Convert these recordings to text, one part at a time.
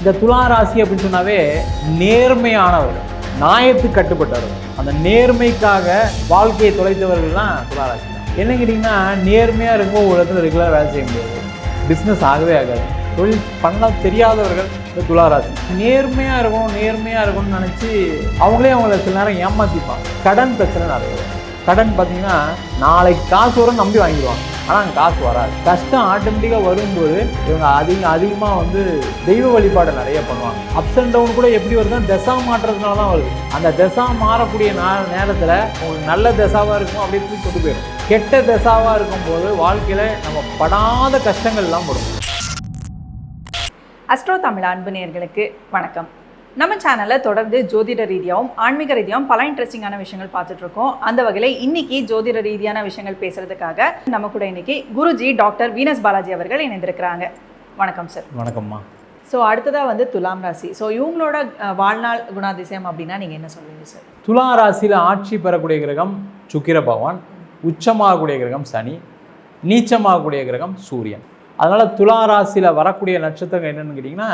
இந்த துலா ராசி அப்படின்னு சொன்னாவே நேர்மையானவர் நியாயத்துக்கு கட்டுப்பட்டவர். அந்த நேர்மைக்காக வாழ்க்கையை தொலைத்தவர்கள்லாம் துலா ராசி தான். என்ன கேட்டிங்கன்னா நேர்மையாக இருக்கும் ஒரு இடத்துல ரெகுலராக வேலை செய்ய முடியாது. பிஸ்னஸ் ஆகவே ஆகாது. தொழில் பண்ண தெரியாதவர்கள் இந்த துலா ராசி. நேர்மையாக இருக்கணும் நேர்மையாக இருக்கணும்னு நினச்சி அவங்களே அவங்கள சில நேரம் ஏமாற்றிப்பாங்க கடன் பிரச்சனை நிறைய கடன் பார்த்தீங்கன்னா நாளைக்கு காசு வரும் நம்பி வாங்கிடுவாங்க. ஆனால் அங்கே காசு வராது. கஷ்டம் ஆட்டோமேட்டிக்காக வரும்போது இவங்க அதிக அதிகமாக வந்து தெய்வ வழிபாடு நிறைய பண்ணுவாங்க. அப்ஸ் அண்ட் டவுன் கூட எப்படி வருதுன்னா தசா மாற்றுறதுனால தான் வருது. அந்த தசா மாறக்கூடிய நேரத்தில் உங்களுக்கு நல்ல தசாவாக இருக்கும் அப்படியே தூக்கி கொண்டு போயிடும். கெட்ட தசாவாக இருக்கும்போது வாழ்க்கையில் நம்ம படாத கஷ்டங்கள்லாம் வரும். அஸ்ட்ரோ தமிழ் அன்பு நேர்களுக்கு வணக்கம். நம்ம சேனலில் தொடர்ந்து ஜோதிட ரீதியாகவும் ஆன்மீக ரீதியாகவும் பல இன்ட்ரெஸ்டிங்கான விஷயங்கள் பார்த்துட்டு இருக்கோம் அந்த வகையில் இன்னைக்கு ஜோதிட ரீதியான விஷயங்கள் பேசுறதுக்காக நம்ம கூட இன்னைக்கு குருஜி டாக்டர் வீனஸ் பாலாஜி அவர்கள் இணைந்திருக்கிறாங்க. வணக்கம் சார் வணக்கம்மா. ஸோ அடுத்ததாக வந்து துலாம் ராசி. ஸோ இவங்களோட வாழ்நாள் குணாதிசயம் அப்படின்னா நீங்கள் என்ன சொல்லுவீங்க சார் துலா ராசியில் ஆட்சி பெறக்கூடிய கிரகம் சுக்கிர பகவான் உச்சமாகக்கூடிய கிரகம் சனி நீச்சமாகக்கூடிய கிரகம் சூரியன். அதனால் துலா ராசியில் வரக்கூடிய நட்சத்திரம் என்னன்னு கேட்டிங்கன்னா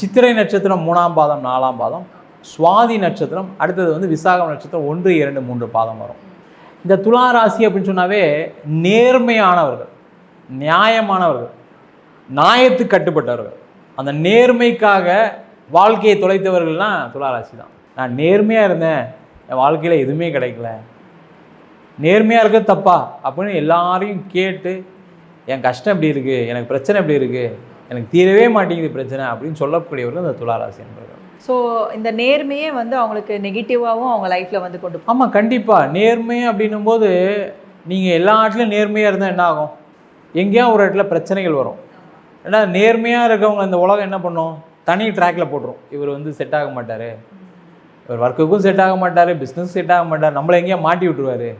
சித்திரை நட்சத்திரம் மூணாம் பாதம் நாலாம் பாதம் சுவாதி நட்சத்திரம் அடுத்தது வந்து விசாகம் நட்சத்திரம் ஒன்று இரண்டு மூன்று பாதம் வரும். இந்த துலா ராசி அப்படின்னு சொன்னாவே நேர்மையானவர்கள் நியாயமானவர்கள் நியாயத்துக்கு கட்டுப்பட்டவர்கள். அந்த நேர்மைக்காக வாழ்க்கையை தொலைத்தவர்கள்லாம் துலா ராசி தான். நான் நேர்மையாக இருந்தேன் என் வாழ்க்கையில் எதுவுமே கிடைக்கல. நேர்மையாக இருக்க தப்பா அப்படின்னு எல்லாரையும் கேட்டு என் கஷ்டம் எப்படி இருக்குது எனக்கு பிரச்சனை எப்படி இருக்குது எனக்கு தீரவே மாட்டேங்குது பிரச்சனை அப்படின்னு சொல்லக்கூடியவர்கள் அந்த துலா ராசி என்பவர்கள். ஸோ இந்த நேர்மையே வந்து அவங்களுக்கு நெகட்டிவாகவும் அவங்க லைஃப்பில் வந்து கொண்டு ஆமாம் கண்டிப்பாக நேர்மை அப்படின்னும் போது நீங்கள் எல்லா இடத்துலையும் நேர்மையாக இருந்தால் என்ன ஆகும்? எங்கேயா ஒரு இடத்துல பிரச்சனைகள் வரும். ஏன்னா நேர்மையாக இருக்கவங்க இந்த உலகம் என்ன பண்ணும்? தனி ட்ராக்ல போட்டுரும். இவர் வந்து செட் ஆக மாட்டார். இவர் ஒர்க்குக்கும் செட் ஆக மாட்டார் பிஸ்னஸ் செட் ஆக மாட்டார். நம்மளை எங்கேயா மாட்டி விட்டுருவாரு.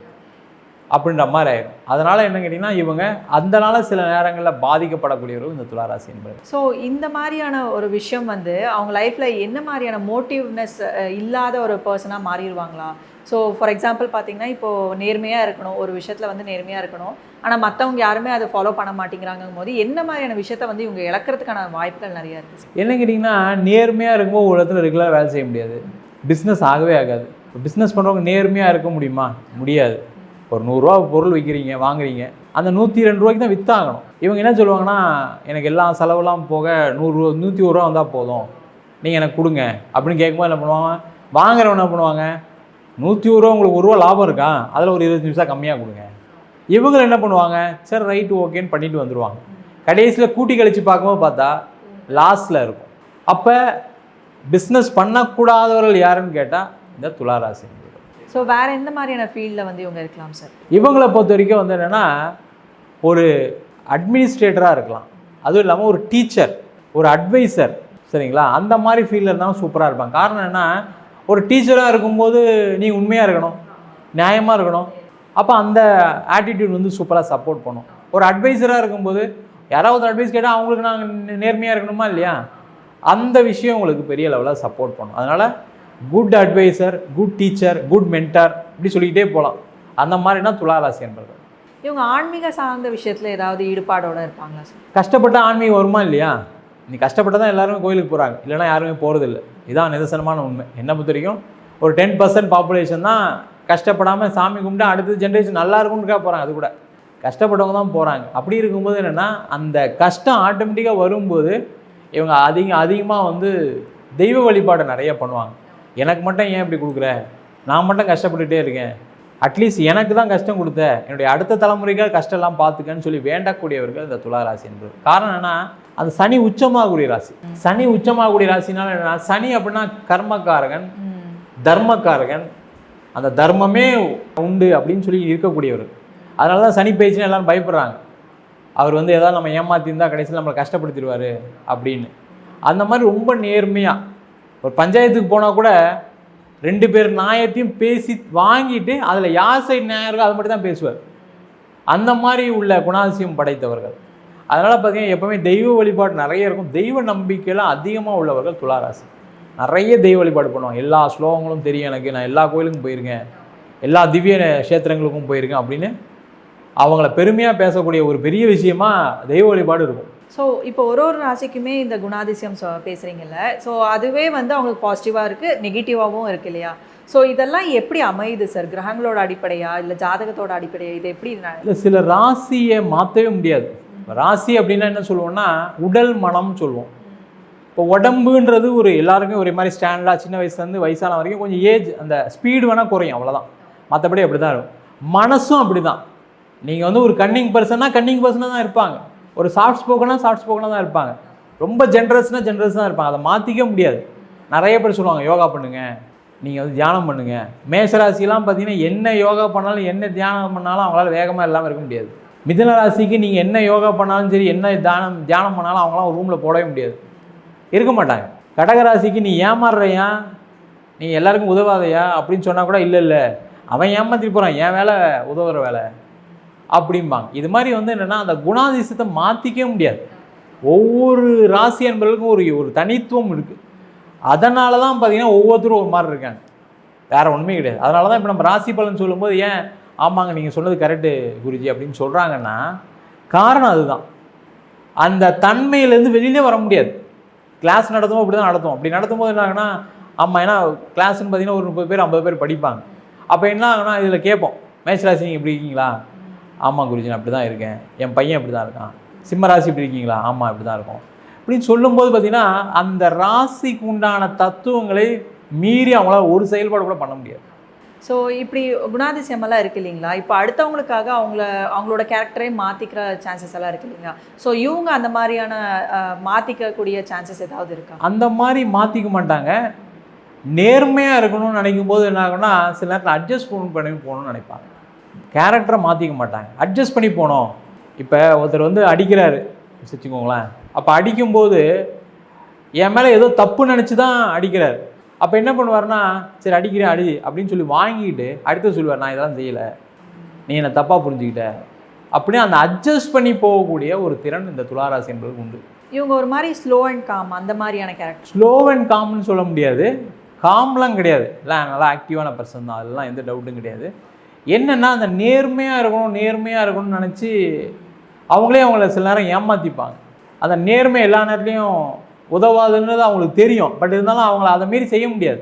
அப்படின்ற மாதிரி ஆயிடும். அதனால் என்ன கேட்டிங்கன்னா இவங்க அந்தனால சில நேரங்களில் பாதிக்கப்படக்கூடியவர்கள் இந்த துளாராசி என்பது ஸோ இந்த மாதிரியான ஒரு விஷயம் வந்து அவங்க லைஃப்பில் என்ன மாதிரியான மோட்டிவ்னஸ் இல்லாத ஒரு பர்சனாக மாறிடுவாங்களா? ஸோ ஃபார் எக்ஸாம்பிள் பார்த்தீங்கன்னா இப்போது நேர்மையாக இருக்கணும் ஒரு விஷயத்தில் வந்து நேர்மையாக இருக்கணும். ஆனால் மற்றவங்க யாருமே அதை ஃபாலோ பண்ண மாட்டேங்கிறாங்கும் போது என்ன மாதிரியான விஷயத்த வந்து இவங்க இழக்கிறதுக்கான வாய்ப்புகள் நிறையா இருக்குது என்ன கேட்டிங்கன்னா நேர்மையாக இருக்கும்போது ஒரு இடத்துல ரெகுலராக வேலை செய்ய முடியாது. பிஸ்னஸ் ஆகவே ஆகாது. பிஸ்னஸ் பண்ணுறவங்க நேர்மையாக இருக்க முடியுமா? முடியாது. ஒரு நூறுரூவா பொருள் விற்கிறீங்க வாங்குறீங்க. அந்த நூற்றி ரெண்டு ரூபாய்க்கு தான் விற்றாகணும் இவங்க என்ன சொல்லுவாங்கன்னா எனக்கு எல்லா செலவெல்லாம் போக நூறுரூவா நூற்றி ஒரு ரூபா வந்தால் போதும். நீங்கள் எனக்கு கொடுங்க. அப்படின்னு கேட்கும்போது என்ன பண்ணுவாங்க? வாங்குறவன் என்ன பண்ணுவாங்க? நூற்றி ஒரு ரூபா உங்களுக்கு ஒரு ரூபா லாபம் இருக்கா? அதில் ஒரு இருபத்தஞ்சு நிமிஷம் கம்மியாக கொடுங்க. இவங்க என்ன பண்ணுவாங்க? சரி ரைட்டு ஓகேன்னு பண்ணிட்டு வந்துடுவாங்க கடைசியில் கூட்டி கழித்து பார்க்கும்போது பார்த்தா லாஸில் இருக்கும். அப்போ பிஸ்னஸ் பண்ணக்கூடாதவர்கள் யாருன்னு கேட்டால் இந்த துளாராசி ஸோ வேறு எந்த மாதிரியான ஃபீல்டில் வந்து இவங்க இருக்கலாம் சார் இவங்களை பொறுத்த வரைக்கும் வந்து என்னென்னா ஒரு அட்மினிஸ்ட்ரேட்டராக இருக்கலாம். அதுவும் இல்லாமல் ஒரு டீச்சர் ஒரு அட்வைசர் சரிங்களா? அந்த மாதிரி ஃபீல்டில் இருந்தாலும் சூப்பராக இருப்பாங்க. காரணம் என்ன ஒரு டீச்சராக இருக்கும்போது நீ உண்மையாக இருக்கணும் நியாயமாக இருக்கணும். அப்போ அந்த ஆட்டிடியூட் வந்து சூப்பராக சப்போர்ட் பண்ணும். ஒரு அட்வைசராக இருக்கும்போது யாராவது அட்வைஸ் கேட்டால் அவங்களுக்கு நாங்கள் நேர்மையாக இருக்கணுமா இல்லையா? அந்த விஷயம் உங்களுக்கு பெரிய லெவலில் சப்போர்ட் பண்ணும். அதனால் good adviser good teacher good mentor இப்படி சொல்லிக்கிட்டே போகலாம் அந்த மாதிரினா துளாராசி என்பது இவங்க ஆன்மீக சார்ந்த விஷயத்தில் ஏதாவது ஈடுபாடோட இருப்பாங்களா சார்? கஷ்டப்பட்ட ஆன்மீகம் வருமா இல்லையா? நீ கஷ்டப்பட்டு தான் எல்லாருமே கோயிலுக்கு போகிறாங்க இல்லைன்னா யாருமே போகிறதில்ல இதான் நிதர்சனமான உண்மை. என்னை பொறுத்த வரைக்கும் ஒரு டென் பர்சன்ட் பாப்புலேஷன் தான் கஷ்டப்படாமல் சாமி கும்பிட்டு அடுத்த ஜென்ரேஷன் நல்லா இருக்கும்னுக்கா போகிறாங்க அது கூட. கஷ்டப்பட்டவங்க தான் போகிறாங்க அப்படி இருக்கும்போது என்னென்னா அந்த கஷ்டம் ஆட்டோமேட்டிக்காக வரும்போது இவங்க அதிக அதிகமாக வந்து தெய்வ வழிபாடு நிறைய பண்ணுவாங்க. எனக்கு மட்டும் ஏன் இப்படி கொடுக்குற? நான் மட்டும் கஷ்டப்பட்டுட்டே இருக்கேன். அட்லீஸ்ட் எனக்கு தான் கஷ்டம் கொடுத்த. என்னுடைய அடுத்த தலைமுறைக்காக கஷ்டம்லாம் பார்த்துக்கன்னு சொல்லி வேண்டக்கூடியவர்கள் இந்த துலா ராசி என்பது. காரணம் என்னன்னா அந்த சனி உச்சமாகக்கூடிய ராசி. சனி உச்சமாகக்கூடிய ராசினால என்னன்னா சனி அப்படின்னா கர்மக்காரகன் தர்மக்காரகன் அந்த தர்மமே உண்டு அப்படின்னு சொல்லி இருக்கக்கூடியவர். அதனால தான் சனி பேச்சுன்னு எல்லாரும் பயப்படுறாங்க. அவர் வந்து ஏதாவது நம்ம ஏமாத்திருந்தா கடைசியில் நம்மளை கஷ்டப்படுத்திடுவார் அப்படின்னு. அந்த மாதிரி ரொம்ப நேர்மையாக ஒரு பஞ்சாயத்துக்கு போனால் கூட ரெண்டு பேர் நியாயத்தையும் பேசி வாங்கிட்டு அதில் யார் சைடு நியாயம் இருக்கோ அது மட்டும் தான் பேசுவார். அந்த மாதிரி உள்ள குணாதிசயம் படைத்தவர்கள். அதனால் பார்த்தீங்கன்னா எப்போவுமே தெய்வ வழிபாடு நிறைய இருக்கும். தெய்வ நம்பிக்கையெல்லாம் அதிகமாக உள்ளவர்கள் துளாராசி. நிறைய தெய்வ வழிபாடு பண்ணுவாங்க. எல்லா ஸ்லோகங்களும் தெரியும் எனக்கு. நான் எல்லா கோயிலுக்கும் போயிருக்கேன். எல்லா திவ்ய க்ஷேத்திரங்களுக்கும் போயிருக்கேன் அப்படின்னு அவங்கள பெருமையாக பேசக்கூடிய ஒரு பெரிய விஷயமா தெய்வ வழிபாடு இருக்கும். ஸோ இப்போ ஒரு ஒரு ராசிக்குமே இந்த குணாதிசயம் சொ பேசுகிறீங்கல்ல ஸோ அதுவே வந்து அவங்களுக்கு பாசிட்டிவாக இருக்குது நெகட்டிவாகவும் இருக்கு இல்லையா? ஸோ இதெல்லாம் எப்படி அமையுது சார் கிரகங்களோட அடிப்படையா? இல்லை ஜாதகத்தோட அடிப்படையா? இது எப்படி இல்லை சில ராசியை மாற்றவே முடியாது. ராசி அப்படின்னா என்ன சொல்லுவோம்னா உடல் மனம் சொல்லுவோம். இப்போ உடம்புன்றது ஒரு எல்லாருக்கும் ஒரே மாதிரி ஸ்டாண்டர்டாக சின்ன வயசுலேருந்து வயசான வரைக்கும் கொஞ்சம் ஏஜ் அந்த ஸ்பீடு வேணால் குறையும் அவ்வளோதான் மற்றபடி அப்படி தான் இருக்கும். மனசும் அப்படி தான் நீங்கள் வந்து ஒரு கன்னிங் பர்சனாக கன்னிங் பர்சனாக தான் இருப்பாங்க. ஒரு சாஃப்ட் ஸ்போக்கனாக சாஃப்ட் ஸ்போக்கனாக தான் இருப்பாங்க. ரொம்ப ஜென்ரஸ்னால் ஜென்ரஸ் தான் இருப்பாங்க. அதை மாற்றிக்க முடியாது. நிறைய பேர் சொல்லுவாங்க யோகா பண்ணுங்கள் நீங்கள் வந்து தியானம் பண்ணுங்கள் மேசராசிலாம் பார்த்தீங்கன்னா என்ன யோகா பண்ணாலும் என்ன தியானம் பண்ணாலும் அவங்களால வேகமாக இல்லாமல் இருக்க முடியாது. மிதன ராசிக்கு நீங்கள் என்ன யோகா பண்ணாலும் சரி என்ன தியானம் தியானம் பண்ணாலும் அவங்களாம் ஒரு ரூமில் போடவே முடியாது. இருக்க மாட்டாங்க. கடகராசிக்கு நீ ஏமாறுறையா? நீ எல்லாருக்கும் உதவாதையா? அப்படின்னு சொன்னால் கூட இல்லை இல்லை. அவன் ஏமாத்திட்டு போகிறான் என் வேலை உதவுற வேலை. அப்படிம்பாங்க. இது மாதிரி வந்து என்னென்னா அந்த குணாதிசத்தை மாற்றிக்கவே முடியாது. ஒவ்வொரு ராசி என்பதற்கும் ஒரு ஒரு தனித்துவம் இருக்குது அதனால தான் பார்த்திங்கன்னா ஒவ்வொருத்தரும் ஒரு மாதிரி இருக்காங்க. வேறு ஒன்றுமே கிடையாது. அதனால தான் இப்போ நம்ம ராசி பலன் சொல்லும்போது ஏன் ஆமாங்க நீங்கள் சொன்னது கரெக்டு குருஜி அப்படின்னு சொல்கிறாங்கன்னா காரணம் அதுதான். அந்த தன்மையிலேருந்து வெளியிலே வர முடியாது. கிளாஸ் நடத்தும் அப்படி தான் நடத்தும் அப்படி நடத்தும் போது என்ன ஆகுனா ஆமாம் ஏன்னா கிளாஸ்ன்னு பார்த்தீங்கன்னா ஒரு முப்பது பேர் ஐம்பது பேர் படிப்பாங்க. அப்போ என்ன ஆகுனா இதில் கேட்போம் மேட்ச் ராசி நீங்கள் இப்படி இருக்கீங்களா? ஆமாம் குருஜி நான் அப்படி தான் இருக்கேன். என் பையன் இப்படி தான் இருக்கான். சிம்ம ராசி இப்படி இருக்கீங்களா? ஆமாம் இப்படி தான் இருக்கும். அப்படின்னு சொல்லும்போது பார்த்தீங்கன்னா அந்த ராசிக்கு உண்டான தத்துவங்களை மீறி அவங்களால ஒரு செயல்பாடு கூட பண்ண முடியாது. ஸோ இப்படி குணாதிசயமெல்லாம் இருக்கு இல்லைங்களா? இப்போ அடுத்தவங்களுக்காக அவங்கள அவங்களோட கேரக்டரே மாற்றிக்கிற சான்சஸ் எல்லாம் இருக்கு இல்லைங்களா? ஸோ இவங்க அந்த மாதிரியான அஹ், மாத்திக்கக்கூடிய சான்சஸ் ஏதாவது இருக்கா? அந்த மாதிரி மாற்றிக்க மாட்டாங்க. நேர்மையாக இருக்கணும்னு நினைக்கும் போது என்ன ஆகும்னா சில நேரத்தில் அட்ஜஸ்ட் பண்ணி போகணும்னு நினைப்பாங்க. கேரக்டரை மாற்றிக்க மாட்டாங்க. அட்ஜஸ்ட் பண்ணி போகணும் இப்போ ஒருத்தர் வந்து அடிக்கிறாரு. வச்சுக்கோங்களேன். அப்போ அடிக்கும்போது என் மேலே ஏதோ தப்பு நினச்சி தான் அடிக்கிறார். அப்போ என்ன பண்ணுவாருன்னா சரி அடிக்கிறேன் அடி அப்படின்னு சொல்லி வாங்கிட்டு அடுத்து சொல்லுவார் நான் இதெல்லாம் செய்யலை. நீ என்னை தப்பாக புரிஞ்சுக்கிட்ட. அப்படியே அந்த அட்ஜஸ்ட் பண்ணி போகக்கூடிய ஒரு திறன் இந்த துளாராசி என்பது உண்டு. இவங்க ஒரு மாதிரி ஸ்லோ அண்ட் காம் அந்த மாதிரியான கேரக்டர் ஸ்லோ அண்ட் காம்னு சொல்ல முடியாது. காம்லாம் கிடையாது. இல்லை நல்லா ஆக்டிவான பர்சன் தான். அதெல்லாம் எந்த டவுட்டும் கிடையாது. என்னென்னா அந்த நேர்மையாக இருக்கணும் நேர்மையாக இருக்கணும்னு நினச்சி அவங்களே அவங்கள சில நேரம் ஏமாற்றிப்பாங்க அந்த நேர்மை எல்லா நேரத்துலையும் உதவாதுன்றது அவங்களுக்கு தெரியும். பட் இருந்தாலும் அவங்கள அதை மாரி செய்ய முடியாது.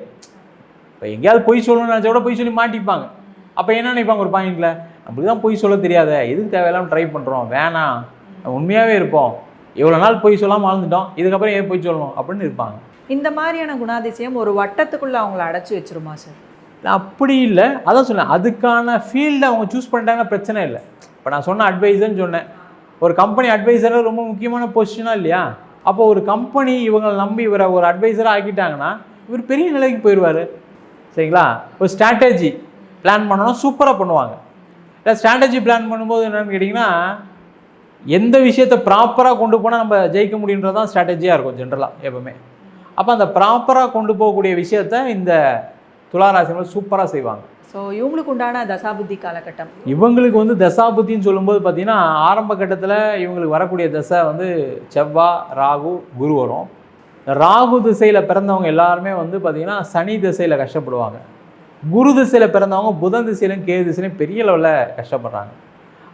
இப்போ எங்கேயாவது பொய் சொல்லணும்னு நினச்சா கூட பொய் சொல்லி மாட்டிப்பாங்க. அப்போ என்ன நினைப்பாங்க ஒரு பாயிண்டில் நம்மளுக்கு தான் பொய் சொல்ல தெரியாத எதுக்கு தேவையில்லாமல் ட்ரை பண்ணுறோம் வேணாம். உண்மையாகவே இருப்போம். இவ்வளோ நாள் பொய் சொல்லாமல் வாழ்ந்துட்டோம். இதுக்கப்புறம் ஏன் பொய் சொல்லணும்? அப்படின்னு இருப்பாங்க. இந்த மாதிரியான குணாதிசயம் ஒரு வட்டத்துக்குள்ளே அவங்கள அடைச்சி வச்சிருமா சார்? அப்படி இல்லை. அதான் சொன்னேன் அதுக்கான ஃபீல்டை அவங்க சூஸ் பண்ணிட்டாங்கன்னா பிரச்சனை இல்லை. இப்போ நான் சொன்ன அட்வைஸர்னு சொன்னேன். ஒரு கம்பெனி அட்வைசராக ரொம்ப முக்கியமான பொசிஷனாக இல்லையா? அப்போ ஒரு கம்பெனி இவங்களை நம்பி இவரை ஒரு அட்வைசராக ஆக்கிட்டாங்கன்னா இவர் பெரிய நிலைக்கு போயிடுவார். சரிங்களா? ஒரு ஸ்ட்ராட்டஜி பிளான் பண்ணணும் சூப்பராக பண்ணுவாங்க. இல்லை ஸ்ட்ராட்டஜி பிளான் பண்ணும்போது என்னென்னு கேட்டிங்கன்னா எந்த விஷயத்தை ப்ராப்பராக கொண்டு போனால் நம்ம ஜெயிக்க முடியுன்றது தான் ஸ்ட்ராட்டஜியாக இருக்கும் ஜென்ரலாக எப்பவுமே. அப்போ அந்த ப்ராப்பராக கொண்டு போகக்கூடிய விஷயத்த இந்த துளாராசிகள் சூப்பராக செய்வாங்க. ஸோ இவங்களுக்கு உண்டான தசாபுத்தி காலகட்டம். இவங்களுக்கு வந்து தசாபுத்தின்னு சொல்லும்போது பார்த்தீங்கன்னா ஆரம்ப கட்டத்தில் இவங்களுக்கு வரக்கூடிய தசை வந்து செவ்வாய் ராகு குரு வரும். ராகு திசையில் பிறந்தவங்க எல்லாருமே வந்து பார்த்திங்கன்னா சனி திசையில் கஷ்டப்படுவாங்க. குரு திசையில் பிறந்தவங்க புதன் திசையிலும் கே திசையிலும் பெரிய லெவலில் கஷ்டப்படுறாங்க.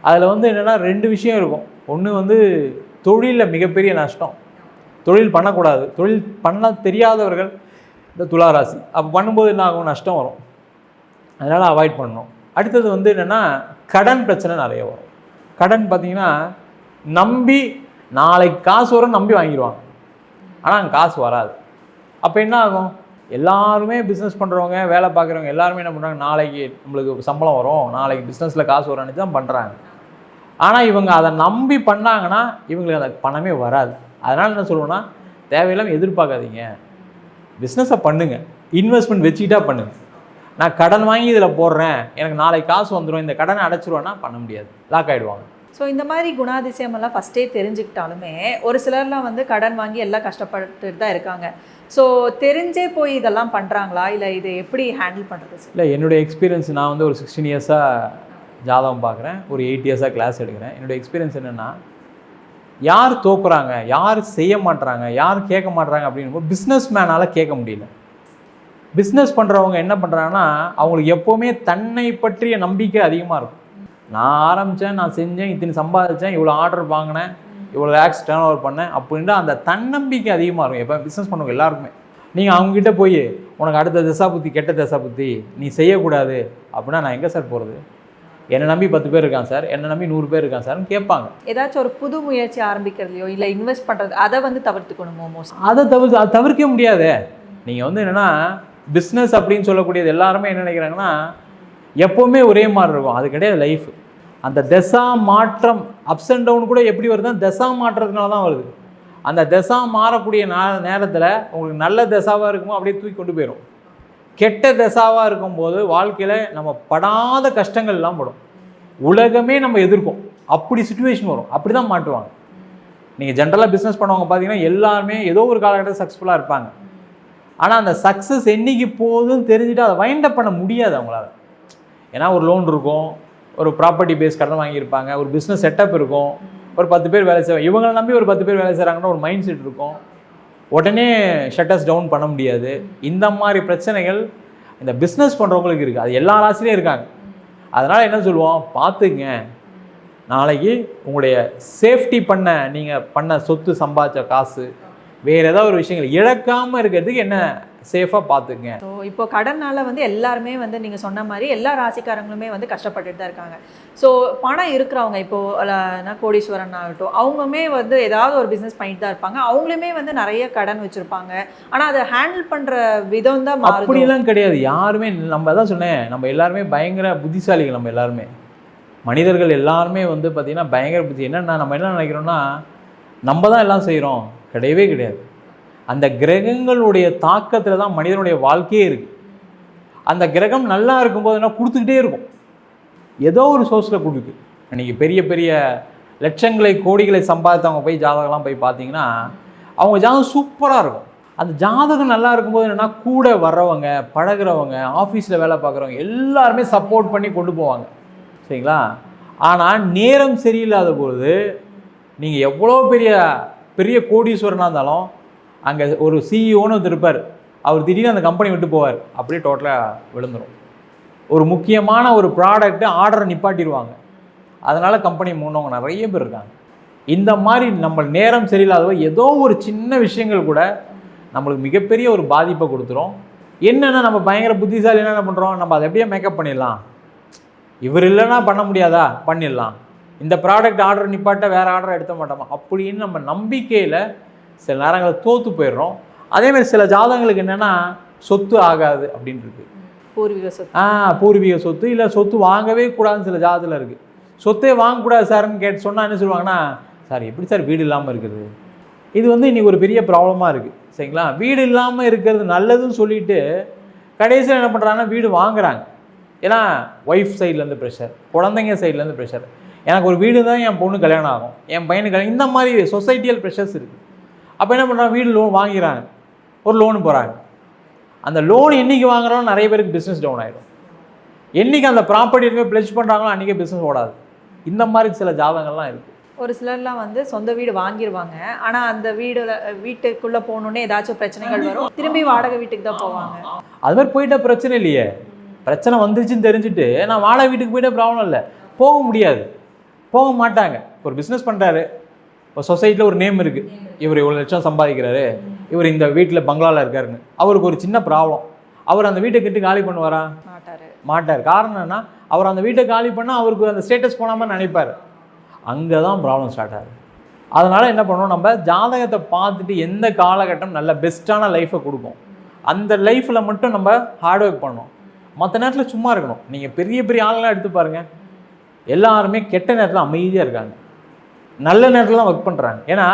அதில் வந்து என்னென்னா ரெண்டு விஷயம் இருக்கும். ஒன்று வந்து தொழிலில் மிகப்பெரிய நஷ்டம். தொழில் பண்ணக்கூடாது. தொழில் பண்ண தெரியாதவர்கள் இந்த துளாராசி. அப்போ பண்ணும்போது என்ன ஆகும் நஷ்டம் வரும். அதனால் அவாய்ட் பண்ணணும். அடுத்தது வந்து என்னென்னா கடன் பிரச்சனை நிறைய வரும். கடன் பார்த்திங்கன்னா நம்பி நாளைக்கு காசு வரும் நம்பி வாங்கிடுவாங்க ஆனால் அங்கே காசு வராது. அப்போ என்ன ஆகும் எல்லாருமே பிஸ்னஸ் பண்ணுறவங்க வேலை பார்க்குறவங்க எல்லாருமே என்ன பண்ணுறாங்க நாளைக்கு நம்மளுக்கு சம்பளம் வரும். நாளைக்கு பிஸ்னஸில் காசு வரும்னு தான் பண்ணுறாங்க ஆனால் இவங்க அதை நம்பி பண்ணாங்கன்னா இவங்களுக்கு அந்த பணமே வராது. அதனால் என்ன சொல்லுவோன்னா தேவையில்லாமல் எதிர்பார்க்காதீங்க. பிஸ்னஸை பண்ணுங்க. இன்வெஸ்ட்மெண்ட் வச்சுக்கிட்டா பண்ணுங்க. நான் கடன் வாங்கி இதில் போடுறேன். எனக்கு நாளைக்கு காசு வந்துடும் இந்த கடனை அடைச்சிருவேன்னா பண்ண முடியாது. லாக் ஆகிடுவாங்க ஸோ இந்த மாதிரி குணாதிசயம் எல்லாம் ஃபஸ்ட்டே தெரிஞ்சுக்கிட்டாலுமே ஒரு சிலர்லாம் வந்து கடன் வாங்கி எல்லாம் கஷ்டப்பட்டுட்டு தான் இருக்காங்க. ஸோ தெரிஞ்சே போய் இதெல்லாம் பண்ணுறாங்களா இல்லை இதை எப்படி ஹேண்டில் பண்ணுறது இல்லை என்னுடைய எக்ஸ்பீரியன்ஸ் நான் வந்து ஒரு சிக்ஸ்டீன் இயர்ஸாக ஜாதகம் பார்க்குறேன். ஒரு எயிட் இயர்ஸாக கிளாஸ் எடுக்கிறேன். என்னுடைய எக்ஸ்பீரியன்ஸ் என்னென்னா யார் தோக்குறாங்க யார் செய்ய மாட்டுறாங்க யார் கேட்க மாட்டுறாங்க அப்படின்னு பிஸ்னஸ் மேனால் கேட்க முடியல. பிஸ்னஸ் பண்ணுறவங்க என்ன பண்ணுறாங்கன்னா அவங்களுக்கு எப்போவுமே தன்னை பற்றிய நம்பிக்கை அதிகமாக இருக்கும். நான் ஆரம்பித்தேன் நான் செஞ்சேன் இத்தனை சம்பாதிச்சேன் இவ்வளோ ஆர்டர் வாங்கினேன் இவ்வளோ லேக்ஸ் டேர்ன் ஓவர் பண்ணேன் அப்படின்ட்டு அந்த தன்னம்பிக்கை அதிகமாக இருக்கும். எப்போ பிஸ்னஸ் பண்ணவங்க எல்லாருக்குமே. நீங்கள் அவங்ககிட்ட போய் உனக்கு அடுத்த திசா புத்தி கெட்ட திசா புத்தி நீ செய்யக்கூடாது அப்படின்னா நான் எங்கே சார் போகிறது என்னை நம்பி பத்து பேர் இருக்கான் சார். என்னை நம்பி நூறு பேர் இருக்கான் சார்னு கேட்பாங்க. ஏதாச்சும் ஒரு புது முயற்சி ஆரம்பிக்கிறதுலையோ இல்லை இன்வெஸ்ட் பண்ணுறது அதை வந்து தவிர்த்துக்கணுமோ மோஸ்ட் அதை தவிர்த்து அதை தவிர்க்கவே முடியாதே. நீங்கள் வந்து என்னென்னா பிஸ்னஸ் அப்படின்னு சொல்லக்கூடியது எல்லாருமே என்ன நினைக்கிறாங்கன்னா எப்போவுமே ஒரே மாதிரி இருக்கும். அது கிடையாது லைஃப் அந்த தசா மாற்றம் அப்ஸ் அண்ட் டவுன் கூட எப்படி வருதுன்னா தசா மாற்றத்தினால தான் வருது. அந்த தசா மாறக்கூடிய நேரத்தில் உங்களுக்கு நல்ல தசாவாக இருக்குமோ அப்படியே தூக்கி கொண்டு போயிடும் கெட்ட தசாவாக இருக்கும்போது வாழ்க்கையில் நம்ம படாத கஷ்டங்கள்லாம் படும். உலகமே நம்ம எதிர்க்கும். அப்படி சுச்சுவேஷன் வரும். அப்படி தான் மாட்டுவாங்க நீங்கள் ஜென்ரலாக பிஸ்னஸ் பண்ணவங்க பார்த்தீங்கன்னா எல்லாருமே ஏதோ ஒரு காலகட்டத்தில் சக்ஸஸ்ஃபுல்லாக இருப்பாங்க. ஆனால் அந்த சக்ஸஸ் என்னைக்கு போகுதுன்னு தெரிஞ்சுட்டு அதை வைண்டப் அப் பண்ண முடியாது அவங்களால. ஏன்னா ஒரு லோன் இருக்கும். ஒரு ப்ராப்பர்ட்டி பேஸ் கடன் வாங்கியிருப்பாங்க. ஒரு பிஸ்னஸ் செட்டப் இருக்கும். ஒரு பத்து பேர் வேலை செய்வாங்க. இவங்களை நம்பி ஒரு பத்து பேர் வேலை செய்கிறாங்கன்னா ஒரு மைண்ட் செட் இருக்கும். உடனே ஷட்டர்ஸ் டவுன் பண்ண முடியாது. இந்த மாதிரி பிரச்சனைகள் இந்த பிஸ்னஸ் பண்ணுறவங்களுக்கு இருக்குது அது எல்லா ராசிலையும் இருக்காங்க. அதனால் என்ன சொல்லுவோம்? பார்த்துங்க. நாளைக்கு உங்களுடைய சேஃப்டி பண்ண நீங்கள் பண்ண சொத்து சம்பாதிச்ச காசு வேறு ஏதாவது ஒரு விஷயங்கள் இழக்காமல் இருக்கிறதுக்கு என்ன சேஃபாக பார்த்துங்க ஸோ இப்போ கடனால வந்து எல்லாருமே வந்து நீங்கள் சொன்ன மாதிரி எல்லா ராசிக்காரங்களுமே வந்து கஷ்டப்பட்டுட்டு தான் இருக்காங்க. ஸோ பணம் இருக்கிறவங்க இப்போ அஹ், கோடீஸ்வரன் ஆகட்டும் அவங்களுமே வந்து ஏதாவது ஒரு பிஸ்னஸ் பண்ணிட்டு தான் இருப்பாங்க. அவங்களுமே வந்து நிறைய கடன் வச்சுருப்பாங்க. ஆனால் அதை ஹேண்டில் பண்ணுற விதம் தான் அப்படிலாம் கிடையாது. யாருமே நம்ம தான் சொன்னேன். நம்ம எல்லாருமே பயங்கர புத்திசாலிகள் நம்ம எல்லாருமே. மனிதர்கள் எல்லாருமே வந்து பார்த்திங்கன்னா பயங்கர புத்தி. என்னென்னா நம்ம என்ன நினைக்கிறோம்னா நம்ம தான் எல்லாம் செய்கிறோம் கிடையவே கிடையாது. அந்த கிரகங்களுடைய தாக்கத்தில் தான் மனிதனுடைய வாழ்க்கையே இருக்குது அந்த கிரகம் நல்லா இருக்கும்போது என்ன கொடுத்துக்கிட்டே இருக்கும். ஏதோ ஒரு சோர்ஸில் கொடுக்கு இன்னைக்கு பெரிய பெரிய லட்சங்களை கோடிகளை சம்பாதித்தவங்க போய் ஜாதகம்லாம் போய் பார்த்தீங்கன்னா அவங்க ஜாதகம் சூப்பராக இருக்கும். அந்த ஜாதகம் நல்லா இருக்கும்போது என்னென்னா கூட வர்றவங்க பழகுறவங்க ஆஃபீஸில் வேலை பார்க்குறவங்க எல்லாருமே சப்போர்ட் பண்ணி கொண்டு போவாங்க. சரிங்களா? ஆனால் நேரம் சரியில்லாத பொழுது நீங்கள் எவ்வளோ பெரிய பெரிய கோடீஸ்வரனாக இருந்தாலும் அங்கே ஒரு சிஇஓன்னு ஒருத்தர் இருப்பார். அவர் திடீர்னு அந்த கம்பெனி விட்டு போவார். அப்படியே டோட்டலாக விழுந்துடும் ஒரு முக்கியமான ஒரு ப்ராடக்ட்டு ஆர்டரை நிப்பாட்டிடுவாங்க. அதனால் கம்பெனி மூணவங்க நிறைய பேர் இருக்காங்க. இந்த மாதிரி நம்ம நேரம் சரியில்லாதவ ஏதோ ஒரு சின்ன விஷயங்கள் கூட நம்மளுக்கு மிகப்பெரிய ஒரு பாதிப்பை கொடுத்துரும். என்னென்னா நம்ம பயங்கர புத்திசாலி என்ன பண்ணுறோம் நம்ம அதை எப்படியே மேக்கப் பண்ணிடலாம். இவர் இல்லைன்னா பண்ண முடியாதா? பண்ணிடலாம். இந்த ப்ராடக்ட் ஆர்டர் நிப்பாட்ட வேறு ஆர்டர் எடுத்த மாட்டோமா? அப்படின்னு நம்ம நம்பிக்கையில் சில நேரங்களில் தோற்று போயிடுறோம். அதேமாதிரி சில ஜாதகங்களுக்கு என்னென்னா சொத்து ஆகாது அப்படின்னு இருக்கு பூர்வீக சொத்து. ஆ பூர்வீக சொத்து இல்லை சொத்து வாங்கவே கூடாதுன்னு சில ஜாதத்தில் இருக்குது சொத்தே வாங்கக்கூடாது சார்னு கேட்டு சொன்னால் என்ன சொல்லுவாங்கன்னா சார் எப்படி சார் வீடு இல்லாமல் இருக்குது இது வந்து இன்றைக்கி ஒரு பெரிய ப்ராப்ளமாக இருக்குது சரிங்களா? வீடு இல்லாமல் இருக்கிறது நல்லதுன்னு சொல்லிட்டு கடைசியில் என்ன பண்ணுறாங்கன்னா வீடு வாங்குறாங்க. ஏன்னா ஒய்ஃப் சைட்லேருந்து ப்ரெஷர் குழந்தைங்க சைட்லேருந்து ப்ரெஷர் எனக்கு ஒரு வீடு தான் என் பொண்ணு கல்யாணம் ஆகும் என் பையனுக்கு கல்யாணம் இந்த மாதிரி சொசைட்டியல் ப்ரெஷர்ஸ் இருக்குது அப்போ என்ன பண்ணுறாங்க வீடு லோன் வாங்கிறாங்க ஒரு லோனு போகிறாங்க அந்த லோன் என்னைக்கு வாங்குறோம் நிறைய பேருக்கு பிஸ்னஸ் டவுன் ஆகிடும் என்னைக்கு அந்த ப்ராப்பர்ட்டி எடுத்து பிளெச் பண்ணுறாங்களோ அன்றைக்கே பிஸ்னஸ் ஓடாது. இந்த மாதிரி சில ஜாதகங்கள்லாம் இருக்குது ஒரு சிலர்லாம் வந்து சொந்த வீடு வாங்கிடுவாங்க ஆனால் அந்த வீடுல வீட்டுக்குள்ளே போகணுன்னே ஏதாச்சும் பிரச்சனைகள் வரும். திரும்பி வாடகை வீட்டுக்கு தான் போவாங்க. அது மாதிரி போயிட்டா பிரச்சனை இல்லையே. பிரச்சனை வந்துருச்சுன்னு தெரிஞ்சுட்டு நான் வாடகை வீட்டுக்கு போயிட்டா ப்ராப்ளம் இல்லை. போக முடியாது. போக மாட்டாங்க. ஒரு பிஸ்னஸ் பண்ணுறாரு இப்போ சொசைட்டியில் ஒரு நேம் இருக்குது இவர் இவ்வளோ லட்சம் சம்பாதிக்கிறாரு. இவர் இந்த வீட்டில் பங்களாவில் இருக்காருன்னு. அவருக்கு ஒரு சின்ன ப்ராப்ளம் அவர் அந்த வீட்டை கட்டி காலி பண்ணுவாரா? மாட்டாரு. மாட்டார். காரணம் என்னன்னா அவர் அந்த வீட்டை காலி பண்ணால் அவருக்கு அந்த ஸ்டேட்டஸ் போனாமல் நினைப்பார். அங்கே தான் ப்ராப்ளம் ஸ்டார்ட் ஆகுது. அதனால் என்ன பண்ணுவோம்? நம்ம ஜாதகத்தை பார்த்துட்டு எந்த காலகட்டம் நல்ல பெஸ்ட்டான லைஃப்பை கொடுக்கும். அந்த லைஃப்பில் மட்டும் நம்ம ஹார்ட் ஒர்க் பண்ணணும் மற்ற நேரத்தில் சும்மா இருக்கணும். நீங்கள் பெரிய பெரிய ஆளெல்லாம் எடுத்து பாருங்கள் எல்லாருமே கெட்ட நேரத்தில் அமைதியாக இருக்காங்க. நல்ல நேரத்தில் தான் ஒர்க் பண்ணுறாங்க ஏன்னா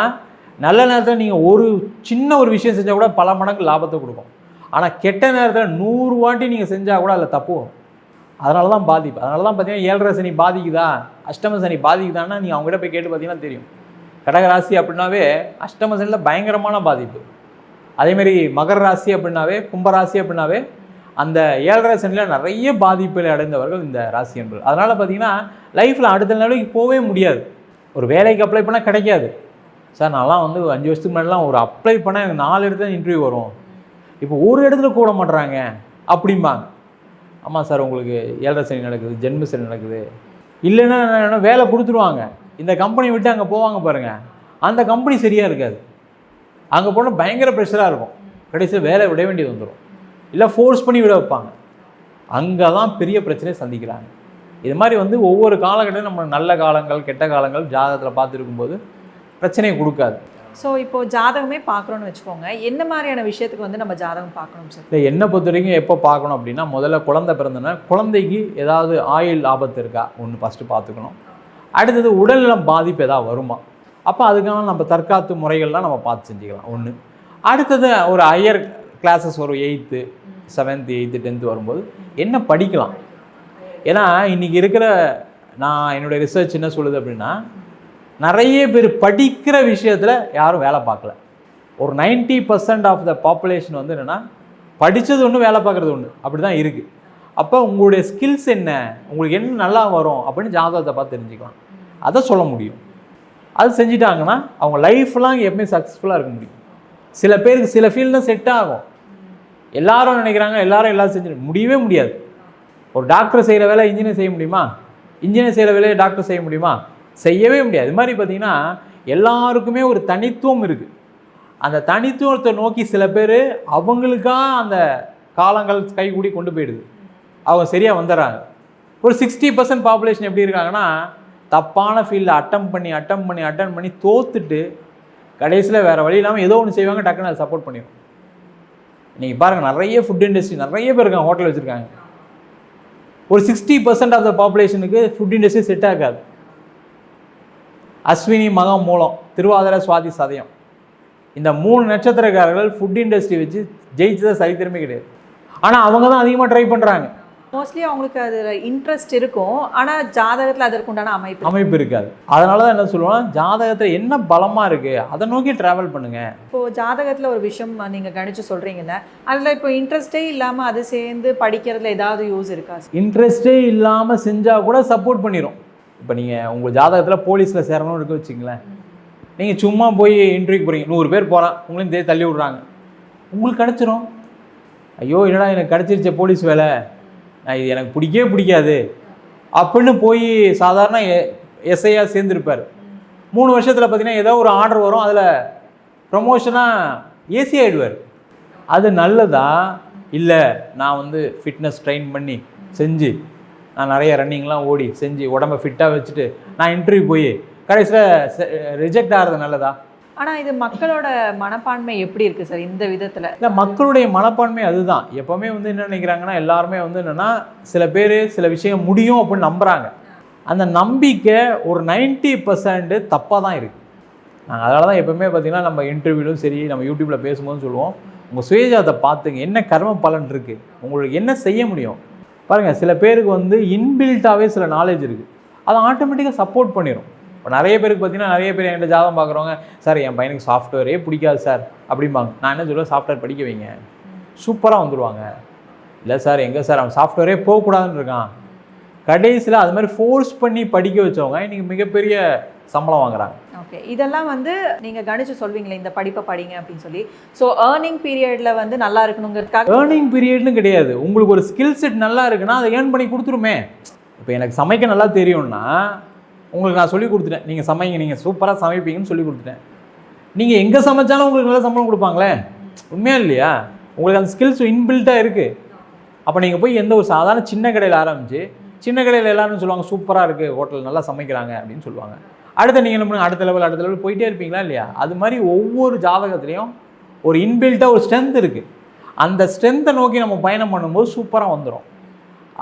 நல்ல நேரத்தில் நீங்கள் ஒரு சின்ன ஒரு விஷயம் செஞ்சால் கூட பல மடங்கு லாபத்தை கொடுக்கும். ஆனால் கெட்ட நேரத்தில் நூறு வாட்டி நீங்கள் செஞ்சால் கூட அதில் தப்பு வரும். அதனால தான் பாதிப்பு. அதனால தான் பார்த்தீங்கன்னா ஏழரை சனி பாதிக்குதா? அஷ்டம சனி பாதிக்குதான்னா நீங்கள் அவங்ககிட்ட போய் கேட்டு பார்த்தீங்கன்னா தெரியும். கடகராசி அப்படின்னாவே அஷ்டம சனியில் பயங்கரமான பாதிப்பு. அதேமாரி மகர ராசி அப்படின்னாவே கும்பராசி அப்படின்னாவே அந்த ஏழரை சனியில் நிறைய பாதிப்புகளை அடைந்தவர்கள் இந்த ராசி என்பது அதனால் பார்த்தீங்கன்னா லைஃப்பில் அடுத்த நிலைக்கு போகவே முடியாது. ஒரு வேலைக்கு அப்ளை பண்ணால் கிடைக்காது. சார் நான்லாம் வந்து அஞ்சு வருஷத்துக்கு முன்னாடிலாம் ஒரு அப்ளை பண்ணால் எனக்கு நாலு இடத்துல இன்டர்வியூ வரும். இப்போ ஒரு இடத்துல கூட மாட்றாங்க. அப்படிம்பாங்க. ஆமாம் சார் உங்களுக்கு ஏழரை சனி நடக்குது ஜென்ம சனி நடக்குது. இல்லைன்னா என்ன வேலை கொடுத்துருவாங்க. இந்த கம்பெனி விட்டு அங்கே போவாங்க பாருங்கள் அந்த கம்பெனி சரியாக இருக்காது. அங்கே போனால் பயங்கர ப்ரெஷராக இருக்கும். கடைசியில் வேலை விட வேண்டியது வந்துடும் இல்லை ஃபோர்ஸ் பண்ணி விட வைப்பாங்க. அங்கே தான் பெரிய பிரச்சனையை சந்திக்கிறாங்க. இது மாதிரி வந்து ஒவ்வொரு காலகட்டத்திலும் நம்ம நல்ல காலங்கள் கெட்ட காலங்கள் ஜாதகத்தில் பார்த்துருக்கும்போது பிரச்சனையை கொடுக்காது. ஸோ இப்போ ஜாதகமே பார்க்குறோன்னு வச்சுக்கோங்க. என்ன மாதிரியான விஷயத்துக்கு வந்து நம்ம ஜாதகம் பார்க்கணும் சார் இல்லை என்னை பொறுத்த வரைக்கும் எப்போ பார்க்கணும் அப்படின்னா முதல்ல குழந்தை பிறந்தனா குழந்தைக்கு ஏதாவது ஆயுள் ஆபத்து இருக்கா? ஒன்று ஃபஸ்ட்டு பார்த்துக்கணும். அடுத்தது உடல்நலம் பாதிப்பு ஏதாவது வருமா? அப்போ அதுக்கான நம்ம தற்காத்து முறைகள்லாம் நம்ம பார்த்து செஞ்சுக்கலாம். ஒன்று அடுத்தது ஒரு ஹையர் கிளாஸஸ் ஒரு எயித்து செவன்த்து எயித்து டென்த்து வரும்போது என்ன படிக்கலாம்? ஏன்னா இன்றைக்கி இருக்கிற நான் என்னுடைய ரிசர்ச் என்ன சொல்லுது அப்படின்னா நிறைய பேர் படிக்கிற விஷயத்தில் யாரும் வேலை பார்க்கல. ஒரு 90% பர்சன்ட் ஆஃப் த பாப்புலேஷன் வந்து என்னென்னா படித்தது ஒன்று வேலை பார்க்குறது ஒன்று அப்படி தான் இருக்குது அப்போ உங்களுடைய ஸ்கில்ஸ் என்ன? உங்களுக்கு என்ன நல்லா வரும்? அப்படின்னு ஜாதகத்தை பார்த்து தெரிஞ்சுக்கலாம். அதை சொல்ல முடியும். அது செஞ்சிட்டாங்கன்னா அவங்க லைஃப்லாம் எப்பவுமே சக்ஸஸ்ஃபுல்லாக இருக்க முடியும். சில பேருக்கு சில ஃபீல்டு செட் ஆகும். எல்லாரும் நினைக்கிறாங்க? எல்லாரும் எல்லாம் செஞ்சு முடியவே முடியாது. ஒரு டாக்டர் செய்கிற வேலை இன்ஜினியர் செய்ய முடியுமா? இன்ஜினியர் செய்கிற வேலையை டாக்டர் செய்ய முடியுமா? செய்யவே முடியாது. இது மாதிரி பார்த்தீங்கன்னா எல்லாருக்குமே ஒரு தனித்துவம் இருக்குது அந்த தனித்துவத்தை நோக்கி சில பேர் அவங்களுக்காக அந்த காலங்கள் கைகூடி கொண்டு போயிடுது. அவங்க சரியாக வந்துடுறாங்க. ஒரு சிக்ஸ்டி பர்சன்ட் பாப்புலேஷன் எப்படி இருக்காங்கன்னா தப்பான ஃபீல்டில் அட்டம் பண்ணி அட்டம் பண்ணி அட்டன் பண்ணி தோத்துட்டு கடைசியில் வேறு வழி இல்லாமல் ஏதோ ஒன்று செய்வாங்க டக்குன்னு அதை சப்போர்ட் பண்ணிடும் நீங்கள் பாருங்கள் நிறைய ஃபுட் இண்டஸ்ட்ரி நிறைய பேர் இருக்காங்க ஹோட்டல் வச்சுருக்காங்க. ஒரு சிக்ஸ்டி பர்சன்ட் ஆஃப் த பாப்புலேஷனுக்கு ஃபுட் இண்டஸ்ட்ரி செட் ஆகாது. அஸ்வினி மகம் மூலம் திருவாதிர சுவாதி சதயம். இந்த மூணு நட்சத்திரக்காரர்கள் ஃபுட் இண்டஸ்ட்ரி வச்சு ஜெயிச்சதை சரித்திரமே கிடையாது. ஆனால் அவங்க தான் அதிகமாக ட்ரை பண்ணுறாங்க மோஸ்ட்லி அவங்களுக்கு அதில் இன்ட்ரெஸ்ட் இருக்கும். ஆனால் ஜாதகத்தில் அதற்குண்டான அமைப்பு அமைப்பு இருக்காது. அதனால தான் என்ன சொல்லுவோம் ஜாதகத்தில் என்ன பலமாக இருக்குது அதை நோக்கி ட்ராவல் பண்ணுங்கள் இப்போ ஜாதகத்தில் ஒரு விஷயம் நீங்கள் கணிச்சு சொல்கிறீங்கல்ல அதில் இப்போ இன்ட்ரெஸ்டே இல்லாமல் அது சேர்ந்து படிக்கிறதுல ஏதாவது யூஸ் இருக்கா? இன்ட்ரெஸ்டே இல்லாமல் செஞ்சால் கூட சப்போர்ட் பண்ணிடும் இப்போ நீங்கள் உங்கள் ஜாதகத்தில் போலீஸில் சேரணும்னு இருக்க வச்சிங்களேன் நீங்கள் சும்மா போய் இன்டர்வியூக்கு போகிறீங்க நூறு பேர் போகிறான் உங்களையும் தள்ளி விட்றாங்க. உங்களுக்கு கிடச்சிரும் ஐயோ என்னடா எனக்கு கிடச்சிருச்ச போலீஸ் வேலை? நான் இது எனக்கு பிடிக்கவே பிடிக்காது. அப்படின்னு போய் சாதாரண எஸ்ஐயாக சேர்ந்துருப்பார். மூணு வருஷத்தில் பார்த்தீங்கன்னா ஏதோ ஒரு ஆர்டர் வரும். அதில் ப்ரொமோஷனாக ஏசி ஆகிடுவார் அது நல்லதா? இல்லை நான் வந்து ஃபிட்னஸ் ட்ரெயின் பண்ணி செஞ்சு நான் நிறைய ரன்னிங்லாம் ஓடி செஞ்சு உடம்ப ஃபிட்டாக வச்சுட்டு நான் இன்டர்வியூ போய் கடைசியில் ரிஜெக்ட் ஆகிறது நல்லதா? ஆனால் இது மக்களோட மனப்பான்மை எப்படி இருக்குது சார் இந்த விதத்தில்? இல்லை மக்களுடைய மனப்பான்மை அதுதான். எப்போவுமே வந்து என்ன நினைக்கிறாங்கன்னா எல்லாருமே வந்து என்னென்னா சில பேர் சில விஷயம் முடியும் அப்படின்னு நம்புகிறாங்க அந்த நம்பிக்கை ஒரு 90% பர்சன்ட் தப்பாக தான் இருக்குது நாங்கள் அதனால தான் எப்போவுமே பார்த்திங்கன்னா நம்ம இன்டர்வியூலும் சரி நம்ம யூடியூப்பில் பேசும்போது சொல்லுவோம். உங்கள் சுயஜாத்தை பார்த்துங்க என்ன கர்ம பலன் இருக்குது உங்களுக்கு என்ன செய்ய முடியும்? பாருங்கள் சில பேருக்கு வந்து இன்பில்ட்டாகவே சில நாலேஜ் இருக்குது அதை ஆட்டோமேட்டிக்காக சப்போர்ட் பண்ணிடும் இப்போ நிறைய பேருக்கு பார்த்தீங்கன்னா நிறைய பேர் என்கிட்ட ஜாதகம் பார்க்குறவங்க சார் என் பையனுக்கு சாஃப்ட்வேரே பிடிக்காது சார். அப்படிம்பாங்க. நான் என்ன சொல்லுவேன்? சாஃப்ட்வேர் படிக்க வைங்க. சூப்பராக வந்துடுவாங்க இல்லை சார் எங்கே சார்? அவன் சாஃப்ட்வேரே போகக்கூடாதுன்னு இருக்கான். கடைசியில் அது மாதிரி ஃபோர்ஸ் பண்ணி படிக்க வச்சவங்க இன்றைக்கி மிகப்பெரிய சம்பளம் வாங்குறாங்க. ஓகே இதெல்லாம் வந்து நீங்கள் கணிச்சு சொல்வீங்களே இந்த படிப்பை படிங்க அப்படின்னு சொல்லி. ஸோ ஏர்னிங் பீரியடில் வந்து நல்லா இருக்கணுங்கிறதுக்காக ஏர்னிங் பீரியட்னு கிடையாது. உங்களுக்கு ஒரு ஸ்கில் செட் நல்லா இருக்குன்னா அதை ஏர்ன் பண்ணி கொடுத்துருமே. இப்போ எனக்கு சமைக்க நல்லா தெரியும்னா உங்களுக்கு நான் சொல்லி கொடுத்துட்டேன். நீங்கள் சமைங்க நீங்கள் சூப்பராக சமைப்பீங்கன்னு சொல்லி கொடுத்துட்டேன். நீங்கள் எங்கே சமைச்சாலும் உங்களுக்கு நல்ல சம்பளம் கொடுப்பாங்களே? உண்மையா இல்லையா? உங்களுக்கு அந்த ஸ்கில்ஸ் இன்பில்ட்டாக இருக்குது அப்போ நீங்கள் போய் எந்த ஒரு சாதாரண சின்ன கடையில் ஆரம்பிச்சு சின்ன கடையில் எல்லாரும் சொல்லுவாங்க சூப்பராக இருக்குது ஹோட்டல் நல்லா சமைக்கிறாங்க அப்படின்னு சொல்லுவாங்க. அடுத்த நீங்கள் என்ன பண்ணுங்க அடுத்த லெவல் அடுத்த லெவல் போயிட்டே இருப்பீங்களா இல்லையா? அது மாதிரி ஒவ்வொரு ஜாதகத்துலேயும் ஒரு இன்பில்ட்டாக ஒரு ஸ்ட்ரென்த் இருக்குது அந்த ஸ்ட்ரென்த்தை நோக்கி நம்ம பயணம் பண்ணும்போது சூப்பராக வந்துடும்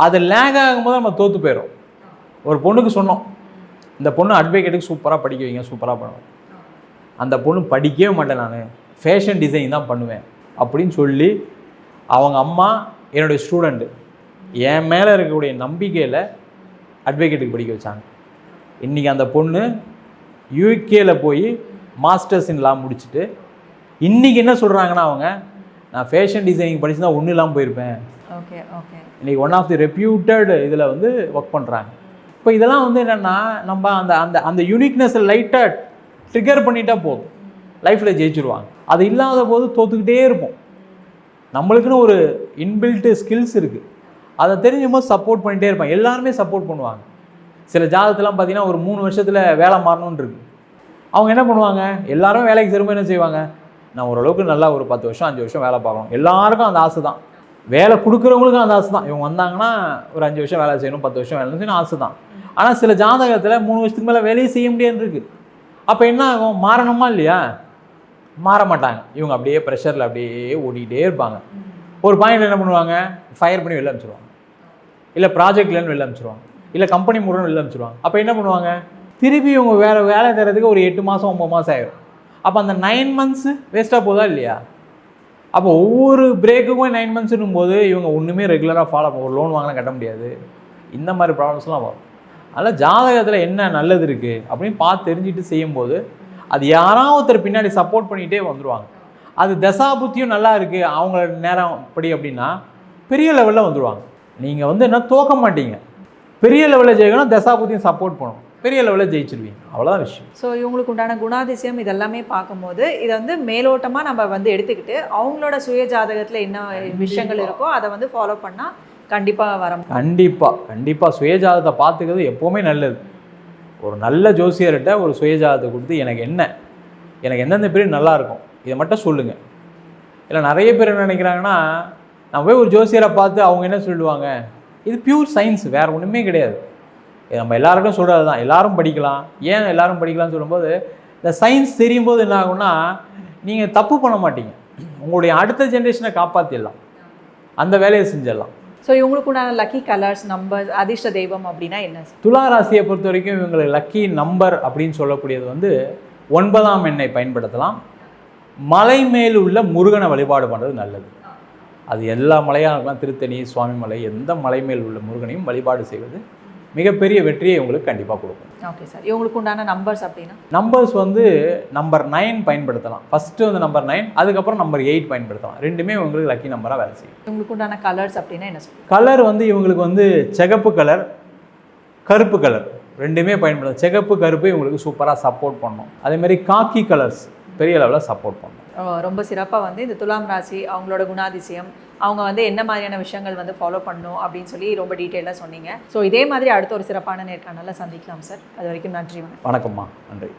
அது லேக் ஆகும்போது நம்ம தோற்று போயிடும் ஒரு பொண்ணுக்கு சொன்னோம் இந்த பொண்ணு அட்வொகேட்டுக்கு சூப்பராக படிக்க வைங்க சூப்பராக பண்ணுவேன் அந்த பொண்ணு படிக்கவே மாட்டேன் நான். ஃபேஷன் டிசைன் தான் பண்ணுவேன் அப்படின்னு சொல்லி அவங்க அம்மா என்னுடைய ஸ்டூடெண்ட்டு என் மேலே இருக்கக்கூடிய நம்பிக்கையில் அட்வொகேட்டுக்கு படிக்க வச்சாங்க. இன்றைக்கி அந்த பொண்ணு யூகேல போய் மாஸ்டர்ஸ் இன் லா முடிச்சுட்டு இன்றைக்கி என்ன சொல்கிறாங்கன்னா அவங்க நான் ஃபேஷன் டிசைனிங் படிச்சு தான் ஒன்றும் இல்லாமல் போயிருப்பேன். ஓகே ஓகே இன்றைக்கி ஒன் ஆஃப் தி ரெப்யூட்டட் இதில் வந்து ஒர்க் பண்ணுறாங்க இப்போ இதெல்லாம் வந்து என்னென்னா நம்ம அந்த அந்த அந்த யூனிக்னஸை லைட்டாக ட்ரிகர் பண்ணிட்டா போதும். லைஃப்பில் ஜெயிச்சிருவாங்க. அது இல்லாத போது தோத்துக்கிட்டே இருப்போம். நம்மளுக்குன்னு ஒரு இன்பில்ட்டு ஸ்கில்ஸ் இருக்குது அதை தெரிஞ்சும் போது சப்போர்ட் பண்ணிகிட்டே இருப்பாங்க எல்லாருமே சப்போர்ட் பண்ணுவாங்க. சில ஜாதகத்தெலாம் பார்த்தீங்கன்னா ஒரு மூணு வருஷத்தில் வேலை மாறணும்னு இருக்கு. அவங்க என்ன பண்ணுவாங்க? எல்லாரும் வேலைக்கு திரும்ப என்ன செய்வாங்க? நான் ஓரளவுக்கு நல்லா ஒரு பத்து வருஷம் அஞ்சு வருஷம் வேலை பார்க்கணும். எல்லாருக்கும் அந்த ஆசை தான். வேலை கொடுக்குறவங்களுக்கும் அந்த ஆசை தான். இவங்க வந்தாங்கன்னா ஒரு அஞ்சு வருஷம் வேலை செய்யணும் பத்து வருஷம் வேலை செய்யணும் ஆசை தான். ஆனால் சில ஜாதகத்தில் மூணு வருஷத்துக்கு மேலே வேலையே செய்ய முடியாது இருக்கு. அப்போ என்ன ஆகும்? மாறணுமா இல்லையா? மாற மாட்டாங்க. இவங்க அப்படியே ப்ரெஷரில் அப்படியே ஓடிக்கிட்டே இருப்பாங்க. ஒரு பாயிண்ட் என்ன பண்ணுவாங்க? ஃபயர் பண்ணி வெளில அனுப்பிச்சிருவாங்க. இல்லை ப்ராஜெக்ட்லேருந்து வெளில அனுப்பிச்சிருவாங்க. இல்லை கம்பெனி முறைன்னு வெளில அனுப்பிச்சிருவாங்க. அப்போ என்ன பண்ணுவாங்க? திருப்பி இவங்க வேறு வேலை தரதுக்கு ஒரு எட்டு மாதம் ஒம்பது மாதம் ஆயிடும் அப்போ அந்த நைன் மந்த்ஸு வேஸ்ட்டாக போதா இல்லையா? அப்போ ஒவ்வொரு பிரேக்குக்கும் நைன் மந்த்ஸ்னும் போது இவங்க ஒன்றுமே ரெகுலராக ஃபாலோ ஒரு லோன் வாங்கினா கட்ட முடியாது. இந்த மாதிரி ப்ராப்ளம்ஸ்லாம் வரும். அதனால் ஜாதகத்தில் என்ன நல்லது இருக்குது அப்படின்னு பார்த்து தெரிஞ்சுட்டு செய்யும்போது அது யாராவது ஒருத்தர் பின்னாடி சப்போர்ட் பண்ணிகிட்டே வந்துடுவாங்க அது தசாபுத்தியும் நல்லா இருக்குது அவங்க நேரம் படி அப்படின்னா பெரிய லெவலில் வந்துடுவாங்க நீங்கள் வந்து என்ன தோக்க மாட்டீங்க. பெரிய லெவலில் ஜெயிக்கணும் தசாபுத்தியும் சப்போர்ட் பண்ணணும். பெரிய லெவலில் ஜெயிச்சிருவீங்க. அவ்வளோதான் விஷயம். ஸோ இவங்களுக்கு உண்டான குணாதிசயம் இதெல்லாமே பார்க்கும்போது இதை வந்து மேலோட்டமாக நம்ம வந்து எடுத்துக்கிட்டு அவங்களோட சுய ஜாதகத்தில் என்ன விஷயங்கள் இருக்கோ அதை வந்து ஃபாலோ பண்ணால் கண்டிப்பாக வர. கண்டிப்பாக கண்டிப்பாக சுயஜாதத்தை பார்த்துக்கிறது எப்போவுமே நல்லது. ஒரு நல்ல ஜோசியர்கிட்ட ஒரு சுயஜாதத்தை கொடுத்து எனக்கு என்ன? எனக்கு எந்தெந்த பீரியட் நல்லா இருக்கும்? இதை மட்டும் சொல்லுங்கள் இல்லை நிறைய பேர் என்ன நினைக்கிறாங்கன்னா நான் போய் ஒரு ஜோசியரை பார்த்து அவங்க என்ன சொல்லிடுவாங்க இது பியூர் சயின்ஸ் வேறு ஒன்றுமே கிடையாது. நம்ம எல்லாருக்கும் சொல்கிறது தான் எல்லாரும் படிக்கலாம். ஏன் எல்லாரும் படிக்கலாம்னு சொல்லும்போது இந்த சயின்ஸ் தெரியும் போது என்ன ஆகும்னா நீங்கள் தப்பு பண்ண மாட்டீங்க. உங்களுடைய அடுத்த ஜென்ரேஷனை காப்பாற்றிடலாம் அந்த வேலையை செஞ்சிடலாம். ஸோ இவங்களுக்கு உண்டான லக்கி கலர்ஸ் நம்பர் அதிர்ஷ்ட தெய்வம் அப்படின்னா என்ன? துலா ராசியை பொறுத்த வரைக்கும் இவங்களுக்கு லக்கி நம்பர் அப்படின்னு சொல்லக்கூடியது வந்து ஒன்பதாம் எண்ணை பயன்படுத்தலாம். மலை மேல் உள்ள முருகனை வழிபாடு பண்ணுறது நல்லது. அது எல்லா மலையாக இருக்கலாம் திருத்தணி சுவாமிமலை எந்த மலை மேல் உள்ள முருகனையும் வழிபாடு செய்வது மிகப்பெரிய வெற்றியை உங்களுக்கு கண்டிப்பாக கொடுக்கும். ஓகே சார் இவங்களுக்கு உண்டான நம்பர்ஸ் அப்படின்னா? நம்பர்ஸ் வந்து நம்பர் நைன் பயன்படுத்தலாம். ஃபஸ்ட்டு வந்து நம்பர் நைன் அதுக்கப்புறம் நம்பர் எயிட் பயன்படுத்தலாம். ரெண்டுமே உங்களுக்கு லக்கி நம்பராக வேலை செய்யும். இவங்களுக்கு உண்டான கலர்ஸ் அப்படின்னா என்ன சார் கலர் வந்து இவங்களுக்கு வந்து சிகப்பு கலர் கருப்பு கலர் ரெண்டுமே பயன்படுத்தும் சிகப்பு கருப்பு இவங்களுக்கு சூப்பராக சப்போர்ட் பண்ணும். அதே மாதிரி காக்கி கலர்ஸ் பெரிய லெவலில் சப்போர்ட் பண்ணும். ரொம்ப சிறப்பாக வந்து இந்த துலாம் ராசி அவங்களோட குணாதிசயம் அவங்க வந்து என்ன மாதிரியான விஷயங்கள் வந்து ஃபாலோ பண்ணும் அப்படின்னு சொல்லி ரொம்ப டீட்டெயிலாக சொன்னீங்க. ஸோ இதே மாதிரி அடுத்த ஒரு சிறப்பான நேர்காணலில் சந்திக்கலாம் சார் அது வரைக்கும் நன்றி வணக்கம்மா. நன்றி.